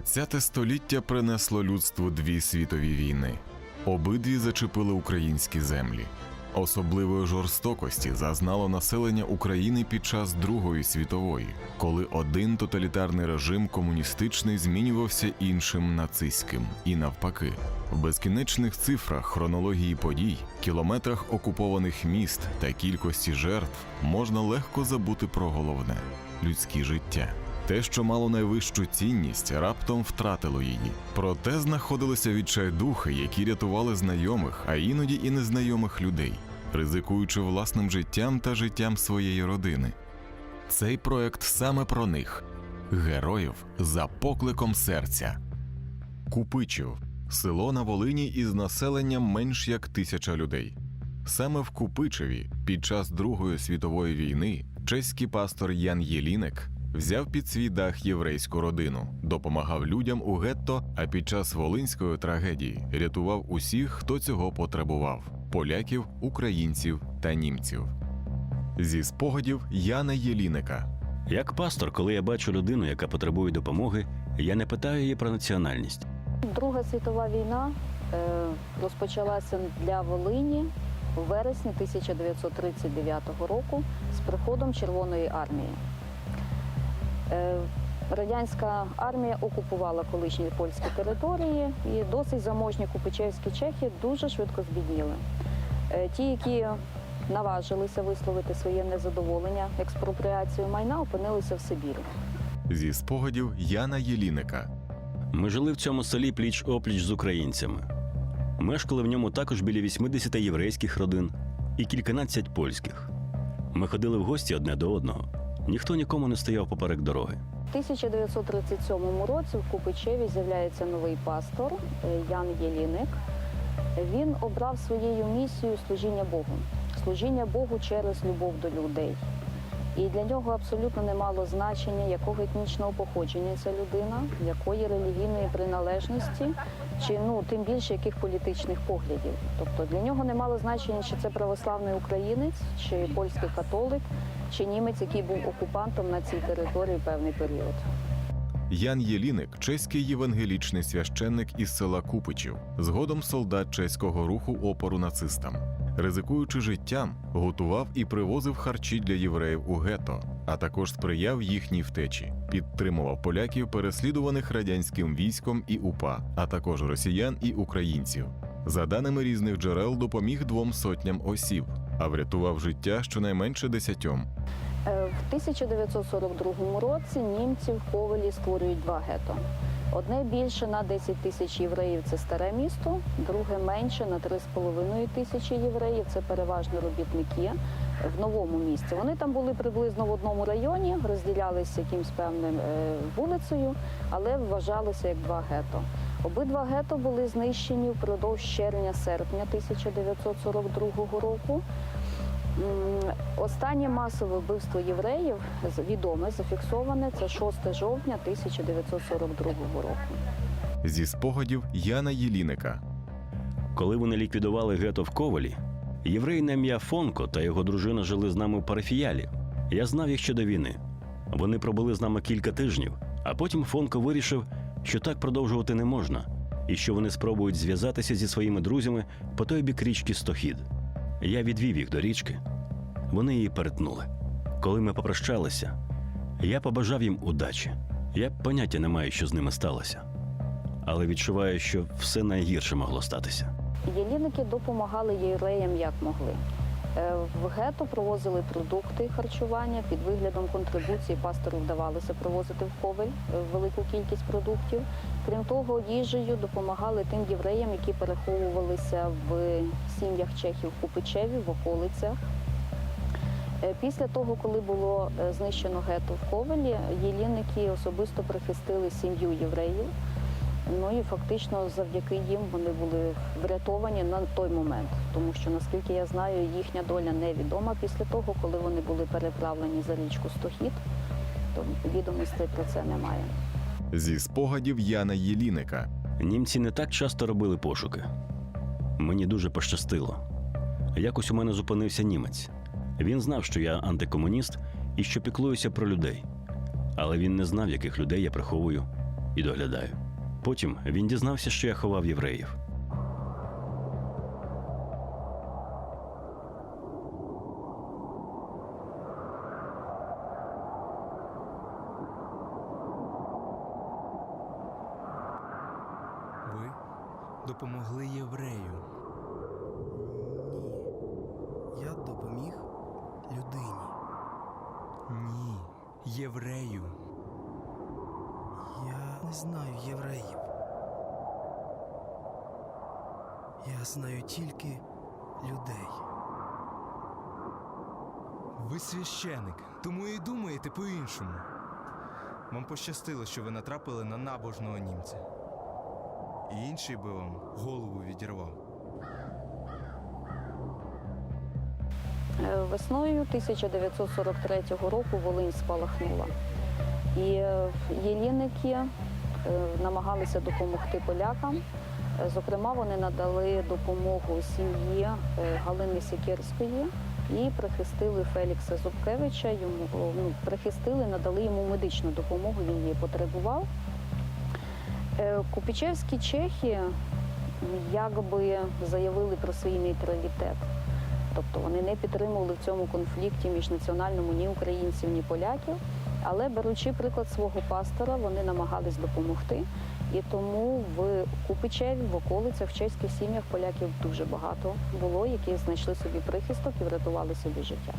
ХХ століття принесло людству дві світові війни. Обидві зачепили українські землі. Особливої жорстокості зазнало населення України під час Другої світової, коли один тоталітарний режим комуністичний змінювався іншим нацистським, і навпаки. В безкінечних цифрах хронології подій, кілометрах окупованих міст та кількості жертв можна легко забути про головне людське життя. Те, що мало найвищу цінність, раптом втратило її. Проте знаходилися відчайдухи, які рятували знайомих, а іноді і незнайомих людей, ризикуючи власним життям та життям своєї родини. Цей проект саме про них героїв за покликом серця. Купичів село на Волині із населенням менш як тисяча людей. Саме в Купичеві під час Другої світової війни чеський пастор Ян Єлінек взяв під свій дах єврейську родину, допомагав людям у гетто, а під час волинської трагедії рятував усіх, хто цього потребував: поляків, українців та німців. Зі спогадів Яна Єліника. Як пастор, коли я бачу людину, яка потребує допомоги, я не питаю її про національність. Друга світова війна е, розпочалася для Волині у вересні 1939 року з приходом Червоної армії. Е, Радянська армія окупувала колишні польські території і досить заможні купичевські чехи дуже швидко збідніли. Е, Ті, які наважилися висловити своє незадоволення експропріацією майна, опинилися в Сибірі. Зі спогадів Яна Єліника. Ми жили в цьому селі пліч опліч з українцями. Мешкали в ньому також біля 80 єврейських родин і кільканадцять польських. Ми ходили в гості одне до одного. Ніхто нікому не стояв поперек дороги. У 1937 році в Купичеві з'являється новий пастор е, Ян Єліник. Він обрав своєю місією служіння Богу, служіння Богу через любов до людей. І для нього абсолютно не мало значення, якого етнічного походження ця людина, якої релігійної приналежності, чи ну тим більше яких політичних поглядів. Тобто для нього не мало значення, чи це православний українець, чи польський католик, чи німець, який був окупантом на цій території певний період. Ян Єліник чеський євангелічний священник із села Купичів, згодом солдат чеського руху опору нацистам. Ризикуючи життям, готував і привозив харчі для євреїв у гетто, а також сприяв їхній втечі, підтримував поляків, переслідуваних радянським військом і УПА, а також росіян і українців. За даними різних джерел, допоміг двом сотням осіб, а врятував життя щонайменше десятьом. Е, В 1942 році німці в Ковелі створюють два гетто. Одне більше на 10 тисяч євреїв це старе місто, друге менше на 3,5 тисячі євреїв. Це переважно робітники в новому місті. Вони там були приблизно в одному районі, розділялися якимсь певним е, вулицею, але вважалися як два гетто. Обидва гетто були знищені впродовж червня-серпня 1942 року. Останнє масове вбивство євреїв з- відоме, зафіксоване, це 6 жовтня 1942 року. Зі спогадів Яна Єліника. Коли вони ліквідували гето в Ковалі, єврей на ім'я Фонко та його дружина жили з нами в парафіялі. Я знав їх ще до війни. Вони пробули з нами кілька тижнів, а потім Фонко вирішив, що так продовжувати не можна, і що вони спробують зв'язатися зі своїми друзями по той бік річки Стохід. Я відвів їх до річки. Вони її перетнули. Коли ми попрощалися, я побажав їм удачі. Я поняття не маю, що з ними сталося. Але відчуваю, що все найгірше могло статися. Єліники допомагали євреям як могли. Е, В гетто провозили продукти харчування під виглядом контрибуції. Пастору вдавалося провозити в Ковель е, велику кількість продуктів. Крім того, їжею допомагали тим євреям, які переховувалися в сім'ях чехів Купичеві, в околицях. Е, Після того, коли було знищено гетто в Ковелі, єлінники особисто прихистили сім'ю євреїв. Ну і фактично завдяки їм вони були врятовані на той момент, тому що наскільки я знаю, їхня доля невідома після того, коли вони були переправлені за річку Стохід, то відомостей про це немає. Зі спогадів Яна Єліника. Німці не так часто робили пошуки. Мені дуже пощастило. Якось у мене зупинився німець. Він знав, що я антикомуніст і що піклуюся про людей. Але він не знав, яких людей я приховую і доглядаю. Потім він дізнався, що я ховав євреїв. Ви допомогли єврею. Ні. Я допоміг людині. Ні, єврею. Знаю євреїв. Я знаю тільки людей. Ви священик, тому і думаєте по-іншому. Вам пощастило, що ви натрапили на набожного німця. І інший би вам голову відірвав. Е, Весною 1943 року Волинь спалахнула. І е, єліники намагалися допомогти полякам. Е, Зокрема, вони надали допомогу сім'ї е, Галини Сікерської і прихистили Фелікса Зубкевича. Йому ну, прихистили, надали йому медичну допомогу. Він її потребував. Е, Купічевські чехи якби заявили про свій нейтралітет. Тобто вони не підтримували в цьому конфлікті міжнаціональному ні українців, ні поляків. Але беручи приклад свого пастора, вони намагались допомогти. І тому в Купичеві, в околицях, в чеських сім'ях поляків дуже багато було, які знайшли собі прихисток і врятували собі життя.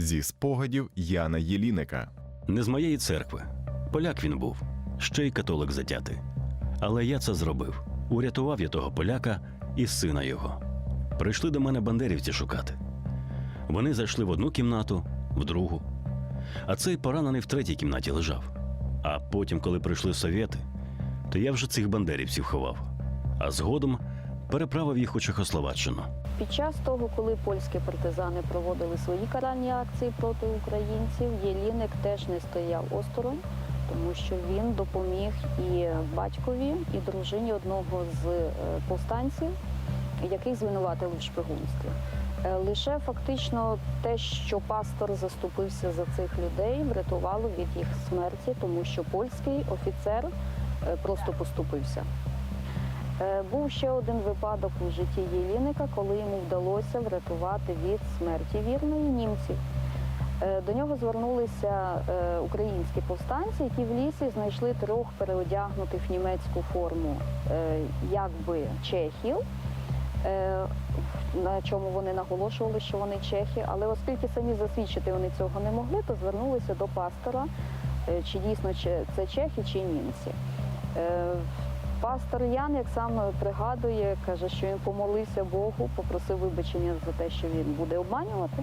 Зі спогадів Яна Єліника. Не з моєї церкви. Поляк він був, ще й католик затятий. Але я це зробив. Урятував я того поляка і сина його. Прийшли до мене бандерівці шукати. Вони зайшли в одну кімнату, в другу. А цей поранений в третій кімнаті лежав. А потім, коли прийшли совєти, то я вже цих бандерівців ховав. А згодом переправив їх у Чехословаччину. Під час того, коли польські партизани проводили свої каральні акції проти українців, Єліник теж не стояв осторонь, тому що він допоміг і батькові, і дружині одного з е, повстанців, яких звинуватили в шпигунстві. Е, Лише фактично те, що пастор заступився за цих людей, врятувало від їх смерті, тому що польський офіцер е, просто поступився. Е, Був ще один випадок у житті Єліника, коли йому вдалося врятувати від смерті вірної німців. Е, До нього звернулися е, українські повстанці, які в лісі знайшли трьох переодягнутих в німецьку форму якби чехів, на чому вони наголошували, що вони чехи. Але оскільки самі засвідчити вони цього не могли, то звернулися до пастора, чи дійсно це чехи чи німці. Пастор Ян, як сам пригадує, каже, що він помолився Богу, попросив вибачення за те, що він буде обманювати,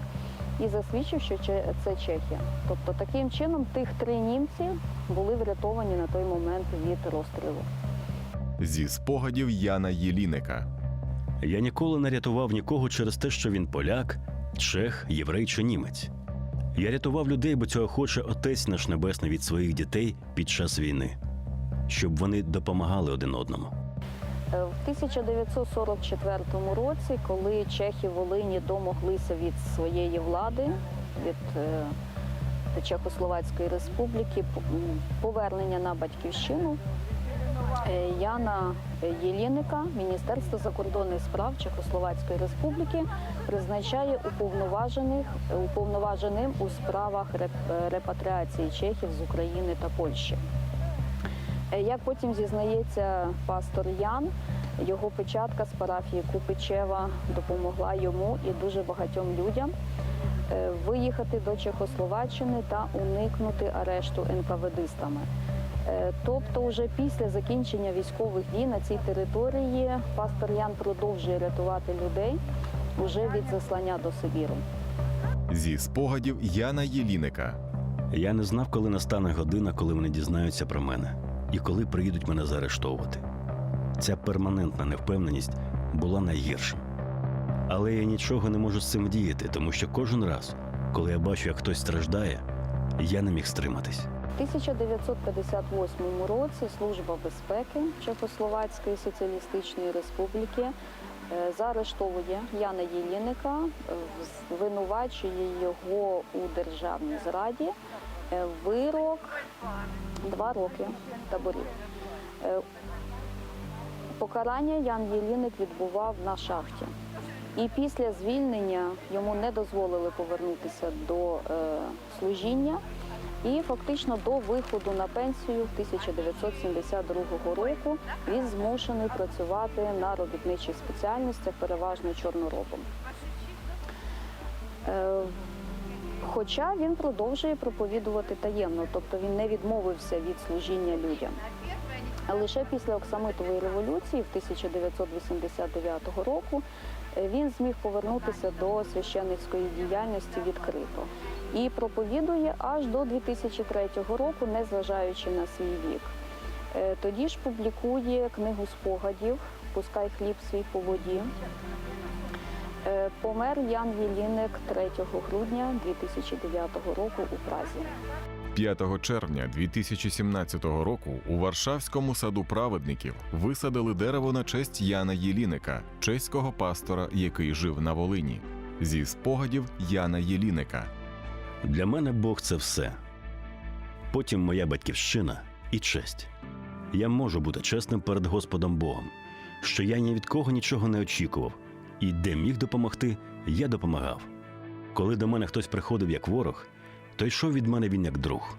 і засвідчив, що че- це Чехія. Тобто таким чином тих три німці були врятовані на той момент від розстрілу. Зі спогадів Яна Єліника. Я ніколи не рятував нікого через те, що він поляк, чех, єврей чи німець. Я рятував людей, бо цього хоче Отець наш Небесний від своїх дітей під час війни, щоб вони допомагали один одному. Е, В 1944 році, коли чехи Волині домоглися від своєї влади, від е, Чехословацької республіки, повернення на батьківщину, е, Яна Єліника, Міністерство закордонних справ Чехословацької республіки призначає уповноважених уповноваженим у справах реп- репатріації чехів з України та Польщі. Е, Як потім зізнається пастор Ян, його печатка з парафії Купичева допомогла йому і дуже багатьом людям е, виїхати до Чехословаччини та уникнути арешту НКВДистами. Е, Тобто, вже після закінчення військових дій на цій території пастор Ян продовжує рятувати людей уже від заслання до Сибіру. Зі спогадів Яна Єліника. Я не знав, коли настане година, коли вони дізнаються про мене, і коли приїдуть мене заарештовувати. Ця перманентна невпевненість була найгірша. Але я нічого не можу з цим діяти, тому що кожен раз, коли я бачу, як хтось страждає, я не міг стриматись. У 1958 році Служба безпеки Чехословацької соціалістичної республіки е, заарештовує Яна Єліника, е, звинувачує його у державній зраді. Е, Вирок два роки таборів. Е, Покарання Ян Єліник відбував на шахті. І після звільнення йому не дозволили повернутися до е, служіння. І фактично до виходу на пенсію 1972 року він змушений працювати на робітничих спеціальностях, переважно чорноробом. Хоча він продовжує проповідувати таємно, тобто він не відмовився від служіння людям. Лише після Оксамитової революції в 1989 року е, він зміг повернутися до священницької діяльності відкрито і проповідує аж до 2003 року, незважаючи на свій вік. Е, Тоді ж публікує книгу спогадів Пускай хліб свій по воді. Е, Помер Ян Єліник 3 грудня 2009 року у Празі. 5 червня 2017 року у Варшавському саду праведників висадили дерево на честь Яна Єліника, чеського пастора, який жив на Волині. Зі спогадів Яна Єліника. Для мене Бог це все. Потім моя батьківщина і честь. Я можу бути чесним перед Господом Богом, що я ні від кого нічого не очікував, і де міг допомогти, я допомагав. Коли до мене хтось приходив як ворог, то йшов від мене він як друг.